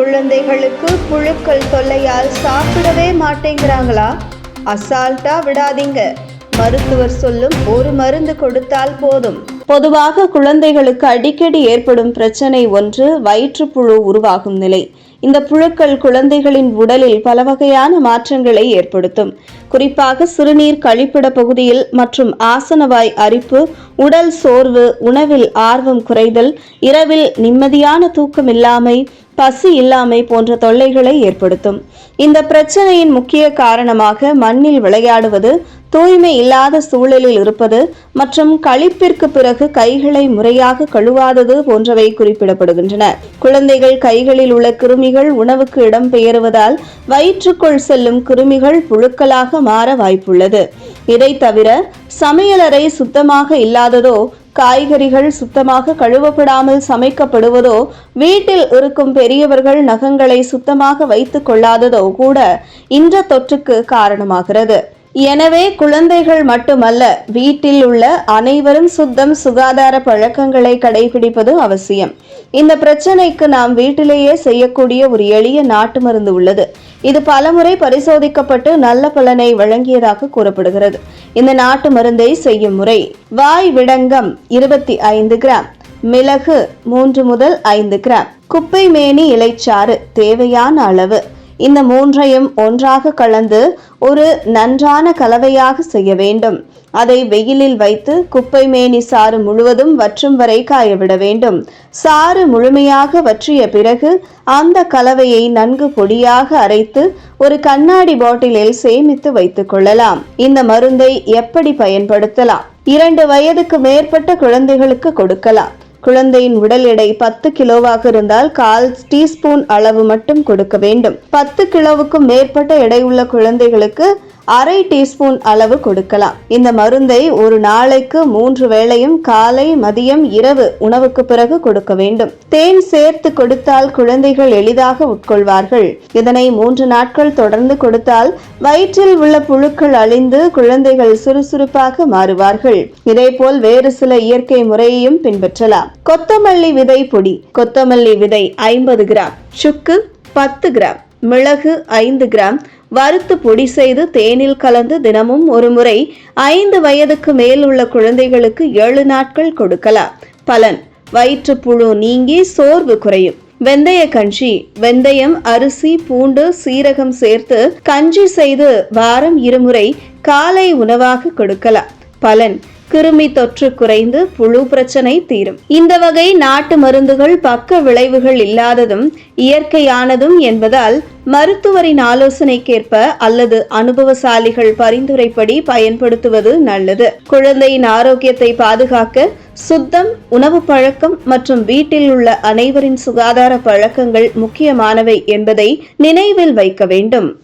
குழந்தைகளுக்கு புழுக்கள் தொல்லையால் சாப்பிடவே மாட்டேங்கிறாங்களா? அசால்ட்டா விடாதீங்க. மருத்துவர் சொல்லும் ஒரு மருந்து கொடுத்தால் போதும். பொதுவாக குழந்தைகளுக்கு அடிக்கடி ஏற்படும் பிரச்சனை ஒன்று வயிற்றுப்புழு உருவாகும் நிலை. இந்த புழுக்கள் குழந்தைகளின் உடலில் பல வகையான மாற்றங்களை ஏற்படுத்தும். குறிப்பாக சிறுநீர் கழிப்பிட பகுதியில் மற்றும் ஆசனவாய் அரிப்பு உடல் சோர்வு உணவில் ஆர்வம் குறைதல் இரவில் நிம்மதியான தூக்கமில்லாமை பசி இல்லாமை போன்ற தொல்லைகளை ஏற்படுத்தும். இந்த பிரச்சனையின் முக்கிய காரணமாக மண்ணில் விளையாடுவது தூய்மை இல்லாத சூழலில் இருப்பது மற்றும் கழிப்பிற்கு பிறகு கைகளை முறையாக கழுவாதது போன்றவை குறிப்பிடப்படுகின்றன. குழந்தைகள் கைகளில் உள்ள கிருமிகள் உணவுக்கு இடம்பெயருவதால் வயிற்றுக்குள் செல்லும் கிருமிகள் புழுக்களாக மாற வாய்ப்புள்ளது. இதை தவிர சமையலறை சுத்தமாக இல்லாததோ காய்கறிகள் சுத்தமாக கழுவப்படாமல் சமைக்கப்படுவதோ வீட்டில் இருக்கும் பெரியவர்கள் நகங்களை சுத்தமாக வைத்துக் கொள்ளாததோ கூட இந்த தொற்றுக்கு காரணமாகிறது. எனவே குழந்தைகள் மட்டுமல்ல வீட்டில் உள்ள அனைவரும் சுத்தம் சுகாதார பழக்கங்களை கடைபிடிப்பது அவசியம். இந்த பிரச்சனைக்கு நாம் வீட்டிலேயே செய்யக்கூடிய ஒரு எளிய நாட்டு மருந்து உள்ளது. இது பலமுறை பரிசோதிக்கப்பட்டு நல்ல பலனை வழங்கியதாக கூறப்படுகிறது. இந்த நாட்டு மருந்தை செய்யும் முறை வாய் விடங்கம் இருபத்தி ஐந்து கிராம் மிளகு மூன்று முதல் ஐந்து கிராம் குப்பை மேனி இலைச்சாறு தேவையான அளவு இந்த மூன்றையும் ஒன்றாக கலந்து ஒரு நன்றான கலவையாக செய்ய வேண்டும். அதை வெயிலில் வைத்து குப்பை மேனி சாறு முழுவதும் வற்றும் வரை காயவிட வேண்டும். சாறு முழுமையாக வற்றிய பிறகு அந்த கலவையை நன்கு பொடியாக அரைத்து ஒரு கண்ணாடி பாட்டிலில் சேமித்து வைத்துக் கொள்ளலாம். இந்த மருந்தை எப்படி பயன்படுத்தலாம்? இரண்டு வயதுக்கு மேற்பட்ட குழந்தைகளுக்கு கொடுக்கலாம். குழந்தையின் உடல் எடை பத்து கிலோவாக இருந்தால் கால் டீஸ்பூன் அளவு மட்டும் கொடுக்க வேண்டும். பத்து கிலோவுக்கும் மேற்பட்ட எடை உள்ள குழந்தைகளுக்கு அரை டீஸ்பூன் அளவு கொடுக்கலாம். இந்த மருந்தை ஒரு நாளைக்கு மூன்று வேளையும் காலை மதியம் இரவு உணவுக்கு பிறகு கொடுக்க வேண்டும். தேன் சேர்த்து கொடுத்தால் குழந்தைகள் எளிதாக உட்கொள்வார்கள். இதனை மூன்று நாட்கள் தொடர்ந்து கொடுத்தால் வயிற்றில் உள்ள புழுக்கள் அழிந்து குழந்தைகள் சுறுசுறுப்பாக மாறுவார்கள். இதேபோல் வேறு சில இயற்கை முறையையும் பின்பற்றலாம். கொத்தமல்லி விதை பொடி. கொத்தமல்லி விதை ஐம்பது கிராம். சுக்கு பத்து கிராம். மிளகு ஐந்து கிராம். வறுத்து பொடி செய்து தேனில் கலந்து தினமும் ஒரு முறை ஐந்து வயதுக்கு மேல் உள்ள குழந்தைகளுக்கு ஏழு நாட்கள் கொடுக்கலாம். பலன் வயிற்றுப்புழு நீங்கி சோர்வு குறையும். வெந்தய கஞ்சி வெந்தயம் அரிசி பூண்டு சீரகம் சேர்த்து கஞ்சி செய்து வாரம் இருமுறை காலை உணவாக கொடுக்கலாம். பலன் கிருமி தொற்று குறைந்து புழு பிரச்சனை தீரும். இந்த வகை நாட்டு மருந்துகள் பக்க விளைவுகள் இல்லாததும் இயற்கையானதும் என்பதால் மருத்துவரின் ஆலோசனைக்கேற்ப அல்லது அனுபவசாலிகள் பரிந்துரைப்படி பயன்படுத்துவது நல்லது. குழந்தையின் ஆரோக்கியத்தை பாதுகாக்க சுத்தம் உணவு பழக்கம் மற்றும் வீட்டில் உள்ள அனைவரின் சுகாதார பழக்கங்கள் முக்கியமானவை என்பதை நினைவில் வைக்க வேண்டும்.